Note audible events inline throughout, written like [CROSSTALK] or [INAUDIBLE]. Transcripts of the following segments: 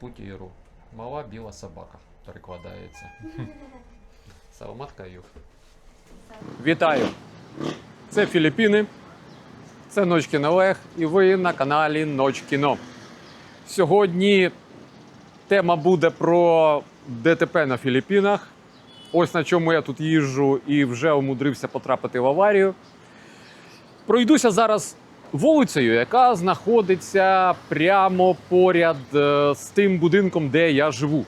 путіру. Мала біла собака перекладається. [LAUGHS] Саламат Каюх. Вітаю! Це Філіппіни. Це Ночкін Олег, і ви на каналі Ночкіно. Сьогодні тема буде про ДТП на Філіппінах. Ось на чому я тут їжджу і вже умудрився потрапити в аварію. Пройдуся зараз вулицею, яка знаходиться прямо поряд е, з тим будинком, де я живу.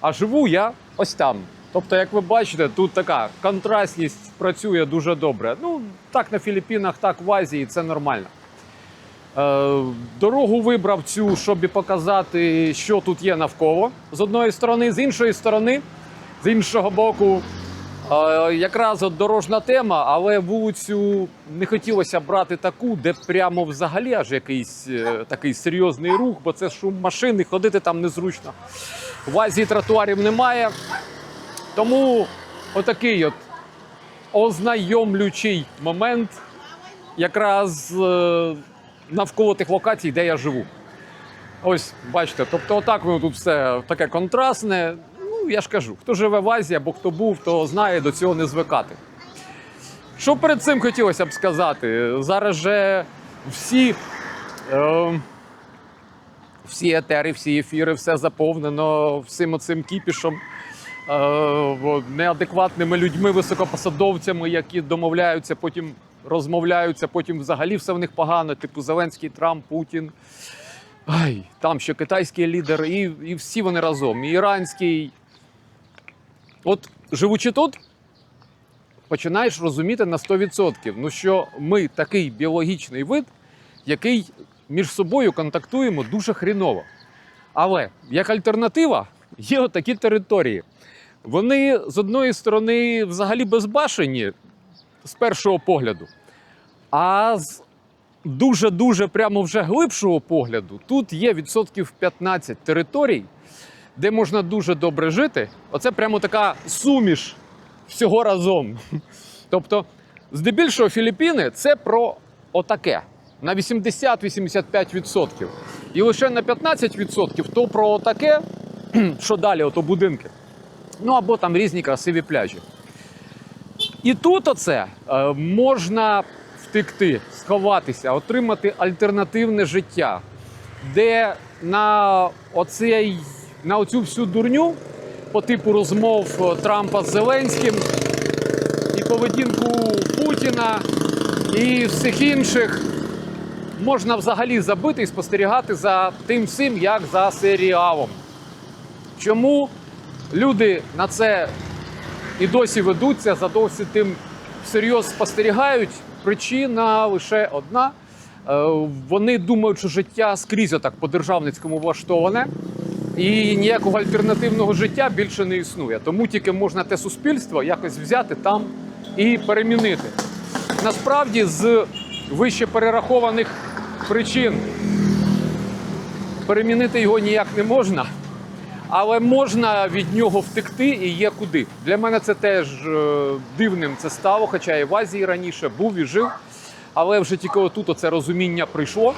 А живу я ось там. Тобто, як ви бачите, тут така контрастність працює дуже добре. Ну, так на Філіппінах, так в Азії це нормально. Е, дорогу вибрав цю, щоб показати, що тут є навколо. З одної сторони, з іншої сторони, з іншого боку, якраз от дорожна тема, але вулицю не хотілося брати таку, де прямо взагалі аж якийсь е, такий серйозний рух, бо це шум машини, ходити там незручно. В Азії тротуарів немає. Тому отакий от ознайомлючий момент якраз е, навколо тих локацій, де я живу. Ось, бачите, тобто, отак воно тут все таке контрастне. Я ж кажу, хто живе в Азії або хто був, то знає до цього не звикати. Що перед цим хотілося б сказати? Зараз же всі, е, всі етери, всі ефіри, все заповнено всім оцим кіпішом, е, неадекватними людьми, високопосадовцями, які домовляються, потім розмовляються, потім взагалі все в них погано, типу Зеленський, Трамп, Путін. Ай, там ще китайський лідер, і, і всі вони разом, і іранський. От живучи тут, починаєш розуміти на 100%, ну що ми такий біологічний вид, який між собою контактуємо дуже хріново. Але як альтернатива є отакі території. Вони з одної сторони взагалі безбашені з першого погляду, а з дуже-дуже прямо вже глибшого погляду тут є відсотків 15 територій, де можна дуже добре жити. Оце прямо така суміш всього разом. Тобто, здебільшого Філіппіни це про отаке. На 80-85%. І лише на 15% то про отаке, [CLEARS THROAT] що далі, ото будинки. Ну або там різні красиві пляжі. І тут оце е, можна втекти, сховатися, отримати альтернативне життя, де на, оцей, на оцю всю дурню по типу розмов е, Трампа з Зеленським і поведінку Путіна і всіх інших можна взагалі забити і спостерігати за тим всім, як за серіалом. Чому люди на це і досі ведуться, за досі тим всерйоз спостерігають. Причина лише одна. Е, Вони думають, що життя скрізь отак по-державницькому влаштоване, і ніякого альтернативного життя більше не існує. Тому тільки можна те суспільство якось взяти там і перемінити. Насправді, з вище перерахованих причин перемінити його ніяк не можна. Але можна від нього втекти і є куди. Для мене це теж е, дивним це стало, хоча і в Азії раніше був і жив. Але вже тільки отут оце розуміння прийшло.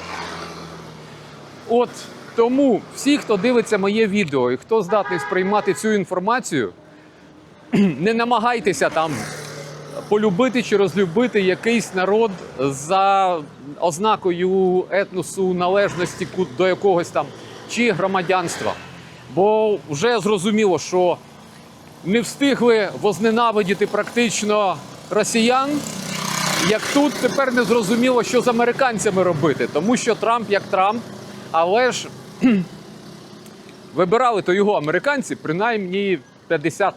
От тому всі, хто дивиться моє відео і хто здатний сприймати цю інформацію, [CLEARS THROAT] не намагайтеся там полюбити чи розлюбити якийсь народ за ознакою етносу, належності до якогось там чи громадянства. Бо вже зрозуміло, що не встигли возненавидіти практично росіян, як тут тепер не зрозуміло, що з американцями робити, тому що Трамп як Трамп, але ж [CLEARS THROAT] вибирали то його американці принаймні 50%,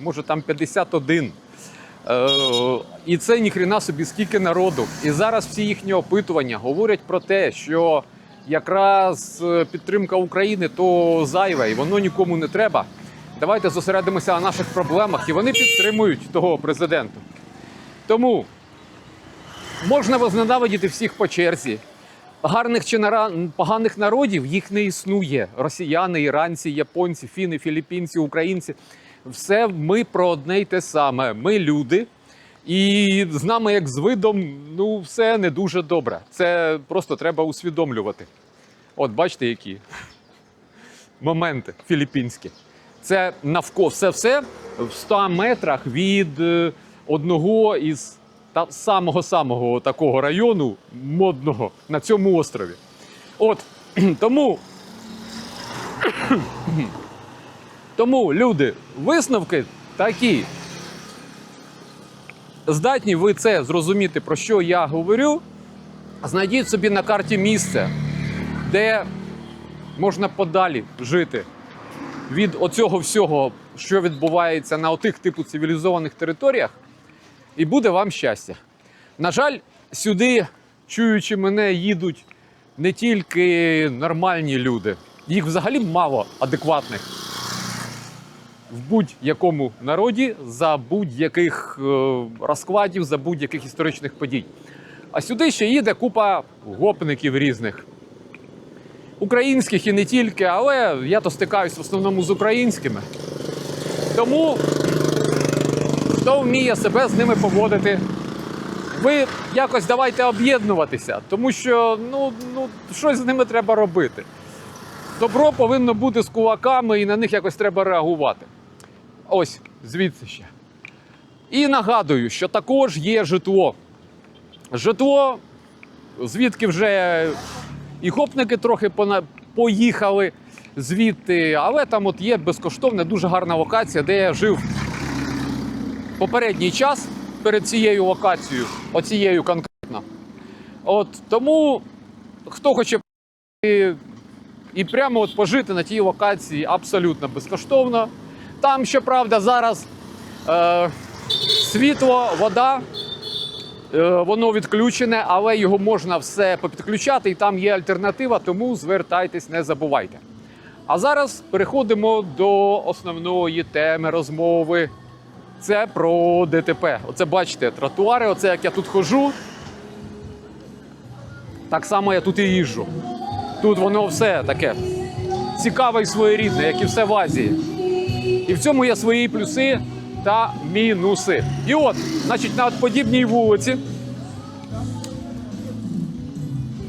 може там 51%. Е, і це ніхрена собі скільки народу. І зараз всі їхні опитування говорять про те, що якраз е, підтримка України то зайве, і воно нікому не треба. Давайте зосередимося на наших проблемах, і вони підтримують того президента. Тому можна возненавидіти всіх по черзі. Гарних чи поганих народів їх не існує. Росіяни, іранці, японці, фіни, філіппінці, українці. Все ми про одне й те саме. Ми люди, і з нами, як з видом, ну все не дуже добре. Це просто треба усвідомлювати. От бачите, які. моменти філіппінські. Це навколо все все в 100 метрах від е, одного із та самого самого такого району модного на цьому острові. От тому, тому люди, висновки такі. Здатні ви це зрозуміти, про що я говорю. Знайдіть собі на карті місце, де можна подалі жити від оцього всього, що відбувається на отих типу цивілізованих територіях, і буде вам щастя. На жаль, сюди, чуючи мене, їдуть не тільки нормальні люди, їх взагалі мало адекватних в будь-якому народі за будь-яких е, розкладів, за будь-яких історичних подій. А сюди ще їде купа гопників різних. Українських і не тільки, але я то стикаюсь в основному з українськими. Тому хто вміє себе з ними поводити, ви якось давайте об'єднуватися, тому що ну, ну, щось з ними треба робити. Добро повинно бути з кулаками, і на них якось треба реагувати. Ось звідси ще. І нагадую, що також є житло. Житло, звідки вже і гопники трохи поїхали звідти, але там от є безкоштовна, дуже гарна локація, де я жив попередній час перед цією локацією, оцією конкретно. От тому, хто хоче і, прямо от пожити на тій локації абсолютно безкоштовно. Там, щоправда, зараз е, світло, вода, е, воно відключене, але його можна все попідключати, і там є альтернатива, тому звертайтесь, не забувайте. А зараз переходимо до основної теми розмови. Це про ДТП. Оце бачите, тротуари, оце як я тут ходжу. Так само я тут і їжджу. Тут воно все таке цікаве і своєрідне, як і все в Азії. І в цьому є свої плюси та мінуси. І от, значить, на подібній вулиці.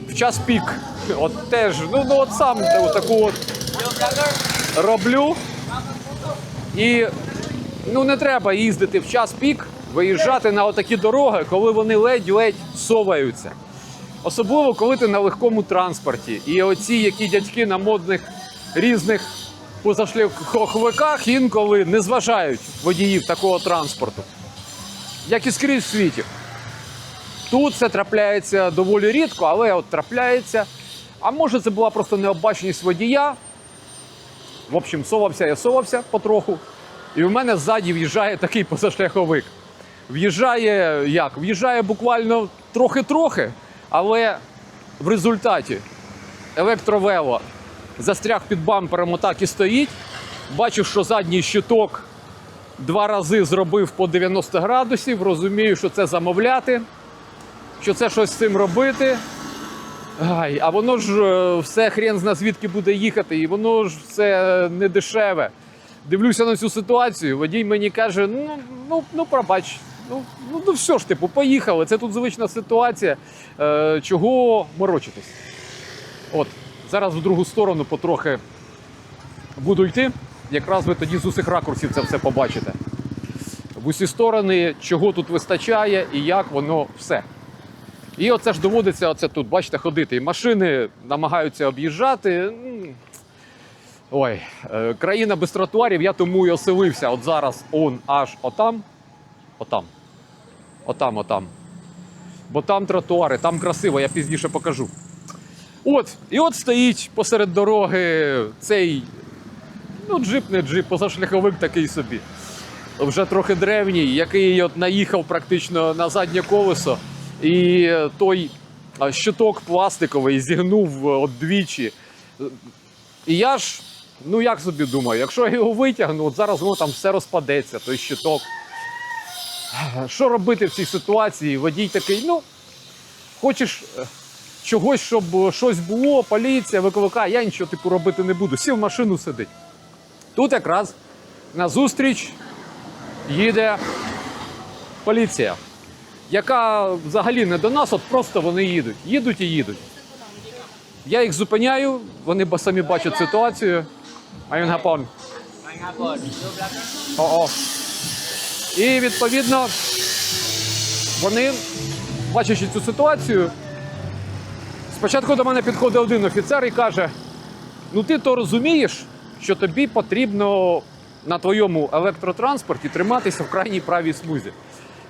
В час пік. От теж, ну, ну от сам таку от роблю. І ну не треба їздити в час пік, виїжджати на отакі дороги, коли вони ледь-ледь соваються. Особливо, коли ти на легкому транспорті. І оці, які дядьки на модних різних позашляховиках інколи не зважають водіїв такого транспорту. Як і скрізь в світі. Тут це трапляється доволі рідко, але от трапляється. А може, це була просто необачність водія. В общем, совався я совався потроху. І в мене ззаді в'їжджає такий позашляховик. В'їжджає як? В'їжджає буквально трохи-трохи, але в результаті електровело застряг під бампером, отак і стоїть. Бачу, що задній щиток два рази зробив по 90 градусів. Розумію, що це замовляти, що це щось з цим робити. Ай, а воно ж е, все хрен зна звідки буде їхати, і воно ж все не дешеве. Дивлюся на цю ситуацію. Водій мені каже: ну, ну, ну пробач, ну, ну, ну все ж, типу, поїхали. Це тут звична ситуація. Е, чого морочитись? От, зараз в другу сторону потрохи буду йти. Якраз ви тоді з усіх ракурсів це все побачите. В усі сторони, чого тут вистачає і як воно все. І оце ж доводиться оце тут, бачите, ходити. І машини намагаються об'їжджати. Ой, е, країна без тротуарів, я тому і оселився. От зараз он аж отам. Отам. Отам, отам. Бо там тротуари, там красиво, я пізніше покажу. От, і от стоїть посеред дороги цей ну, джип, не джип, позашляховик такий собі. Вже трохи древній, який от наїхав практично на заднє колесо, і той щиток пластиковий зігнув е, от двічі. І я ж, ну як собі думаю, якщо я його витягну, от зараз воно там все розпадеться, той щиток. Що робити в цій ситуації? Водій такий, ну, хочеш е, чогось, щоб щось було, поліція викликає, я нічого типу робити не буду. Сів в машину сидить. Тут якраз на зустріч їде поліція, яка взагалі не до нас, от просто вони їдуть. Їдуть і їдуть. Я їх зупиняю, вони самі бачать ситуацію. Nga po. Two І відповідно вони, бачачи цю ситуацію, спочатку до мене підходить один офіцер і каже: ну ти то розумієш, що тобі потрібно на твоєму електротранспорті триматися в крайній правій смузі.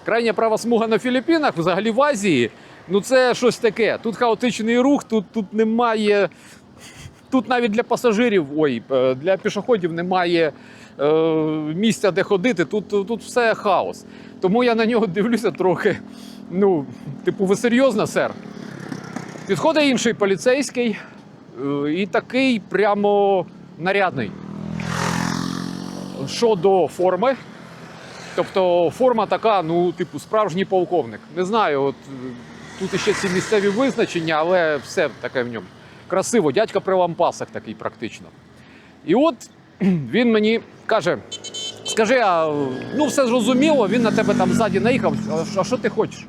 Крайня права смуга на Філіппінах, взагалі в Азії, ну це щось таке. Тут хаотичний рух, тут, тут немає. Тут навіть для пасажирів, ой, е, для пішоходів немає е, місця, де ходити. Тут, тут все хаос. Тому я на нього дивлюся трохи. Ну, типу, ви серйозно, сер? Підходить інший поліцейський е, і такий прямо нарядний. Щодо форми, тобто форма така, ну, типу, справжній полковник. Не знаю, от тут іще ці місцеві визначення, але все таке в ньому. Красиво, дядька при лампасах такий практично. І от [CLEARS THROAT] він мені каже: скажи, а ну все зрозуміло, він на тебе там ззаді наїхав. а що- ти хочеш?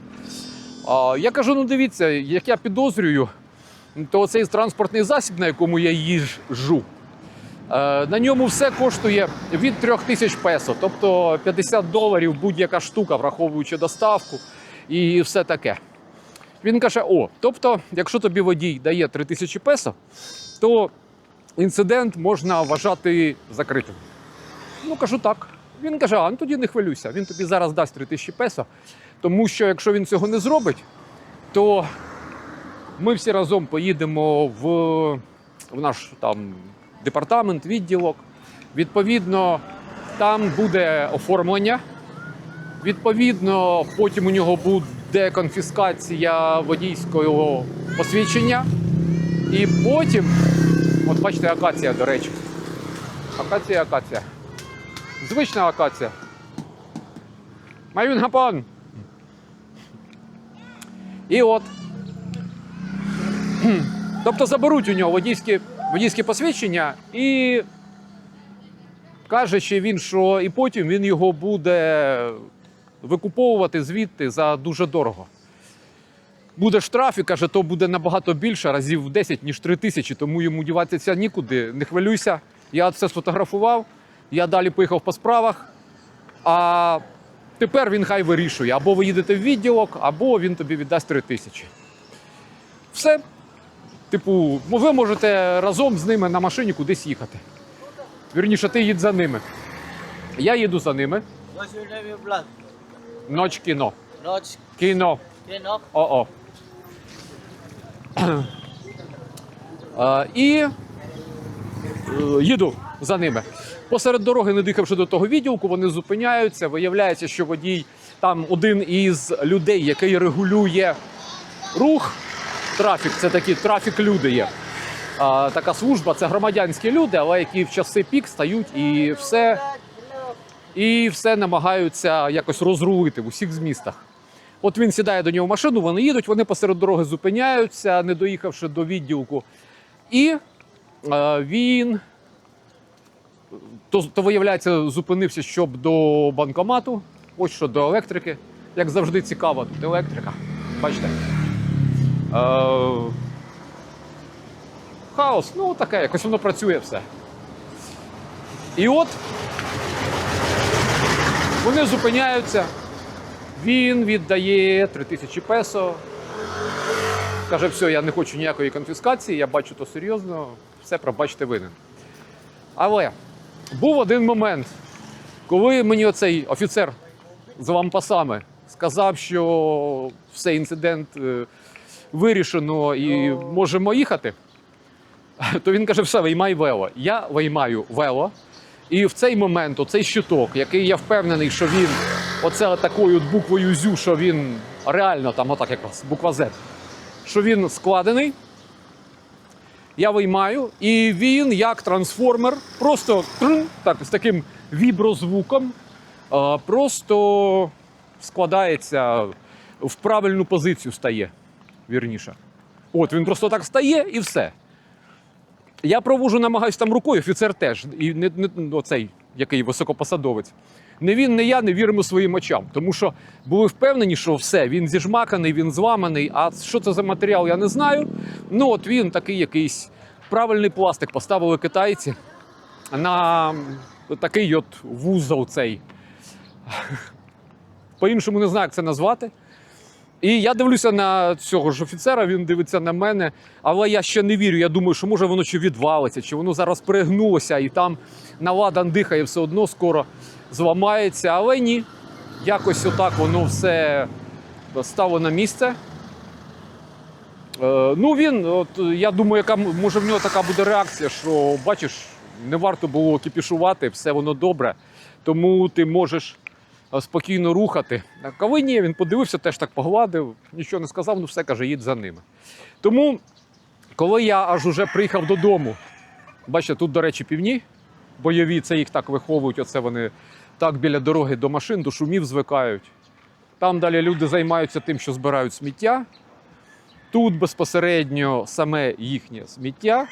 А, я кажу: ну дивіться, як я підозрюю, то цей транспортний засіб, на якому я їжджу, е, на ньому все коштує від 3 тисяч песо, тобто 50 доларів будь-яка штука, враховуючи доставку і все таке. Він каже: О, тобто, якщо тобі водій дає 3 тисячі песо, то інцидент можна вважати закритим. Ну, кажу так. Він каже: а ну тоді не хвилюйся, він тобі зараз дасть 3 тисячі песо, тому що якщо він цього не зробить, то ми всі разом поїдемо в, в наш там департамент, відділок. Відповідно, там буде оформлення. Відповідно, потім у нього буде конфіскація водійського посвідчення. І потім, от бачите, акація, до речі. Акація, акація. Звична акація. Майвін гапон. І от. [CLEARS THROAT] Тобто заберуть у нього водійське, водійське посвідчення і каже ще він, що і потім він його буде викуповувати звідти за дуже дорого. Буде штраф і каже, то буде набагато більше, разів в 10, ніж 3 тисячі, тому йому діватися нікуди. Не хвилюйся. Я це сфотографував, я далі поїхав по справах. А тепер він хай вирішує: або ви їдете в відділок, або він тобі віддасть 3 тисячі. Все. Типу, ви можете разом з ними на машині кудись їхати. Вірніше, ти їдь за ними. Я їду за ними. What's your name, your blood? Ноч кіно. Кіно. О-о. Е, І е, їду за ними. Посеред дороги, не доїхавши до того відділку, вони зупиняються. Виявляється, що водій там один із людей, який регулює рух. Трафік це такі трафік-люди є. А, така служба це громадянські люди, але які в часи пік стають і все, і все намагаються якось розрулити в усіх змістах. От він сідає до нього в машину, вони їдуть, вони посеред дороги зупиняються, не доїхавши до відділку. І е, він, то, то виявляється, зупинився, щоб до банкомату, ось що до електрики. Як завжди цікаво, тут електрика. Бачите? Е, хаос, ну таке, якось воно працює все. І от вони зупиняються. Він віддає 3000 песо. Каже, все, я не хочу ніякої конфіскації, я бачу то серйозно, все пробачте винен. Але був один момент, коли мені оцей офіцер з лампасами сказав, що все, інцидент е, вирішено і можемо їхати, то він каже, все, виймай вело. Я виймаю вело. І в цей момент, оцей щиток, який я впевнений, що він оце такою буквою ЗЮ, що він реально там, отак якраз, буква Z, що він складений. Я виймаю, і він, як трансформер, просто так, з таким віброзвуком, просто складається в правильну позицію стає, вірніше. От він просто так стає і все. Я провожу, намагаюся там рукою, офіцер теж, і не, не ну, цей, який високопосадовець. Не він, не я не віримо своїм очам, тому що були впевнені, що все, він зіжмаканий, він зламаний. А що це за матеріал, я не знаю. Ну, от він такий якийсь правильний пластик поставили китайці. на такий от вузол цей. По-іншому не знаю, як це назвати. І я дивлюся на цього ж офіцера, він дивиться на мене, але я ще не вірю. Я думаю, що може воно чи відвалиться, чи воно зараз перегнулося і там наладан дихає, все одно скоро зламається. Але ні, якось отак воно все стало на місце. Е, ну він, от я думаю, яка може в нього така буде реакція, що бачиш, не варто було кіпішувати, все воно добре. Тому ти можеш спокійно рухати. Коли ні, він подивився, теж так погладив, нічого не сказав, ну все каже, їдь за ними. Тому, коли я аж уже приїхав додому, бачите, тут, до речі, півні бойові, це їх так виховують, оце вони так біля дороги до машин, до шумів звикають. Там далі люди займаються тим, що збирають сміття. Тут безпосередньо саме їхнє сміття.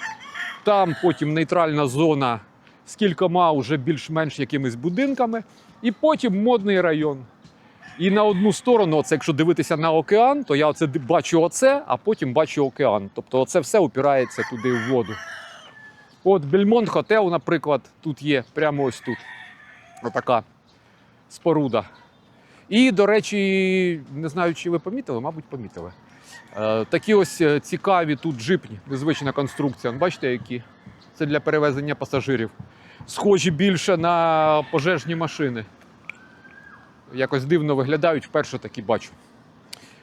Там потім нейтральна зона з кількома вже більш-менш якимись будинками. І потім модний район. І на одну сторону, оце, якщо дивитися на океан, то я оце бачу оце, а потім бачу океан. Тобто оце все упирається туди в воду. От Бельмонт Хотел, наприклад, тут є, прямо ось тут. Отака споруда. І, до речі, не знаю, чи ви помітили, мабуть, помітили. Е, такі ось е, цікаві тут джипні, незвична конструкція. Бачите, які? Це для перевезення пасажирів. Схожі більше на пожежні машини. Якось дивно виглядають, вперше такі бачу.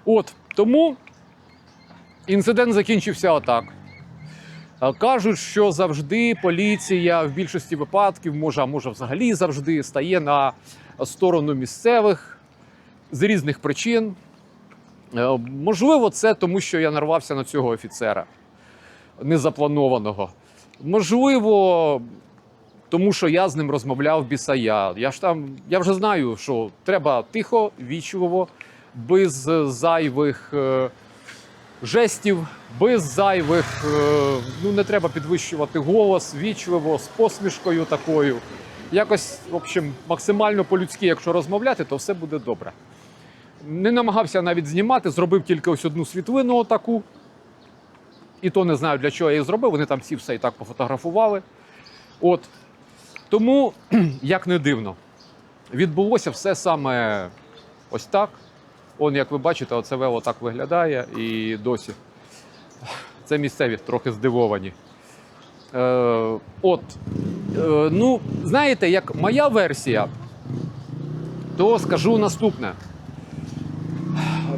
От, тому інцидент закінчився отак. Е, Кажуть, що завжди поліція в більшості випадків, може, а може взагалі завжди стає на сторону місцевих з різних причин. Е, Можливо, це тому, що я нарвався на цього офіцера незапланованого. Можливо, тому що я з ним розмовляв бісая. Я ж там, я вже знаю, що треба тихо, вічливо, без зайвих е, жестів, без зайвих, е, ну не треба підвищувати голос, вічливо, з посмішкою такою. Якось, в общем, максимально по-людськи, якщо розмовляти, то все буде добре. Не намагався навіть знімати, зробив тільки ось одну світлину отаку. І то не знаю, для чого я її зробив. Вони там всі все і так пофотографували. От. Тому, [CLEARS THROAT] як не дивно, відбулося все саме ось так. Он, як ви бачите, оце вело так виглядає і досі. Це місцеві трохи здивовані. Е, от. Е, ну, знаєте, як моя версія, то скажу наступне.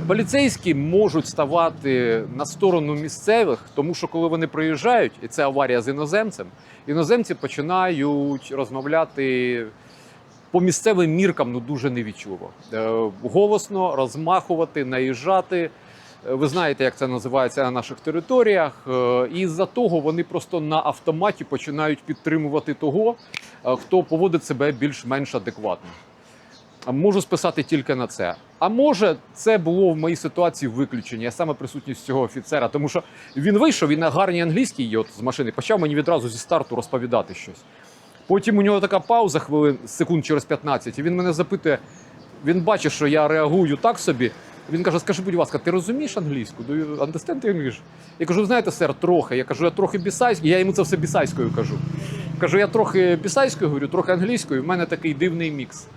Поліцейські можуть ставати на сторону місцевих, тому що коли вони приїжджають, і це аварія з іноземцем, іноземці починають розмовляти по місцевим міркам ну дуже невічливо. Е, Голосно розмахувати, наїжджати. Е, Ви знаєте, як це називається на наших територіях. Е, І з-за того вони просто на автоматі починають підтримувати того, хто поводить себе більш-менш адекватно. Можу списати тільки на це. А може, це було в моїй ситуації виключення, а саме присутність цього офіцера, тому що він вийшов, він на гарній англійській от, з машини почав мені відразу зі старту розповідати щось. Потім у нього така пауза хвилин, секунд через 15, і він мене запитує, він бачить, що я реагую так собі. Він каже: скажи, будь ласка, ти розумієш англійську? Do you understand English? Я кажу, знаєте, сер, трохи. Я кажу, я трохи бісайською, я йому це все бісайською кажу. Кажу, я трохи бісайською говорю, трохи англійською, в мене такий дивний мікс.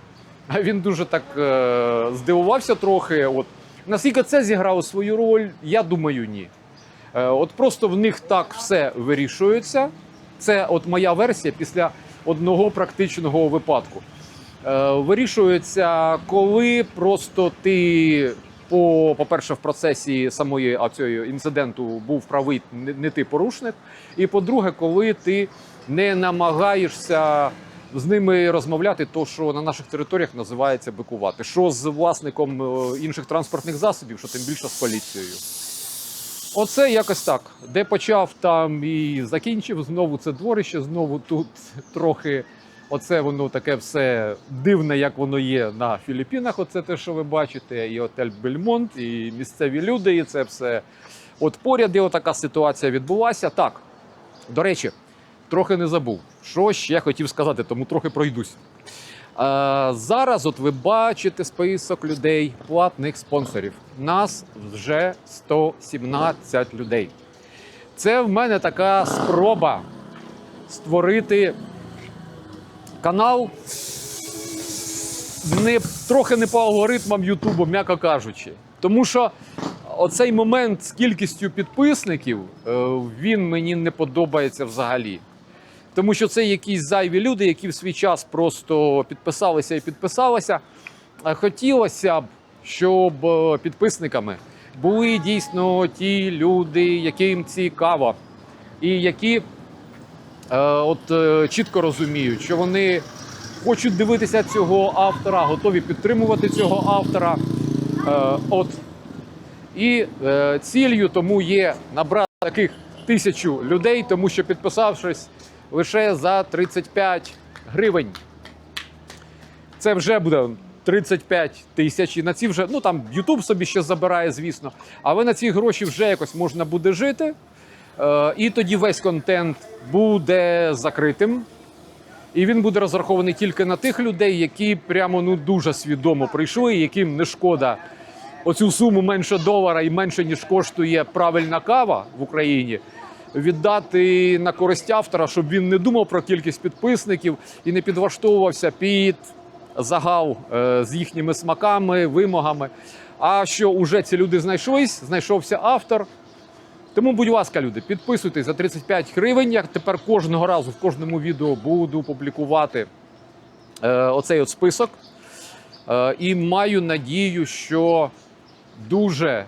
А він дуже так е, здивувався трохи. От. Наскільки це зіграло свою роль, я думаю, ні. Е, от просто в них так все вирішується. Це от моя версія після одного практичного випадку. Е, вирішується, коли просто ти, по, по-перше, в процесі самої а, цього інциденту був правий не, не ти порушник. І по-друге, коли ти не намагаєшся з ними розмовляти, то що на наших територіях називається бикувати. Що з власником е, інших транспортних засобів, що тим більше з поліцією. Оце якось так. Де почав, там і закінчив. Знову це дворище, знову тут трохи. Оце воно таке все дивне, як воно є на Філіппінах. Оце те, що ви бачите, і отель Бельмонт, і місцеві люди, і це все. От поряд, і така ситуація відбулася. Так, до речі, трохи не забув. Що ще хотів сказати, тому трохи пройдусь. Е, зараз, от ви бачите список людей, платних спонсорів. Нас вже 117 людей. Це в мене така спроба створити канал не, трохи не по алгоритмам Ютубу, м'яко кажучи. Тому що оцей момент з кількістю підписників е, він мені не подобається взагалі. Тому що це якісь зайві люди, які в свій час просто підписалися і підписалися. Хотілося б, щоб е, підписниками були дійсно ті люди, яким цікаво, і які е, от, е, чітко розуміють, що вони хочуть дивитися цього автора, готові підтримувати цього автора. От. І ціллю тому є набрати таких тисячу людей, тому що підписавшись лише за 35 гривень. Це вже буде 35 тисяч. І на ці вже, ну там YouTube собі ще забирає, звісно. Але на ці гроші вже якось можна буде жити. Е, і тоді весь контент буде закритим. І він буде розрахований тільки на тих людей, які прямо ну дуже свідомо прийшли, яким не шкода оцю суму менше долара і менше ніж коштує правильна кава в Україні. Віддати на користь автора, щоб він не думав про кількість підписників і не підлаштовувався під загал е, з їхніми смаками, вимогами. А що уже ці люди знайшлись, знайшовся автор. Тому, будь ласка, люди, підписуйтесь за 35 гривень. Я тепер кожного разу в кожному відео буду публікувати е, оцей от список. Е, і маю надію, що дуже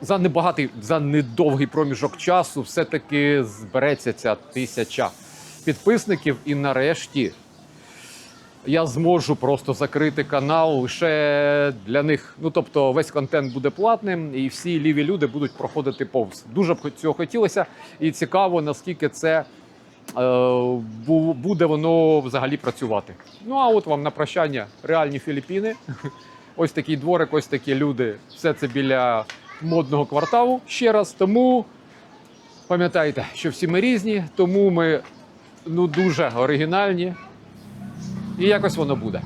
за небагатий, за недовгий проміжок часу все-таки збереться ця тисяча підписників. І нарешті я зможу просто закрити канал лише для них. Ну тобто, весь контент буде платним, і всі ліві люди будуть проходити повз. Дуже б цього хотілося, і цікаво, наскільки це е, буде воно взагалі працювати. Ну а от вам на прощання реальні Філіппіни. Ось такий дворик, ось такі люди. Все це біля модного кварталу. Ще раз. Тому пам'ятайте, що всі ми різні, тому ми ну дуже оригінальні. І якось воно буде.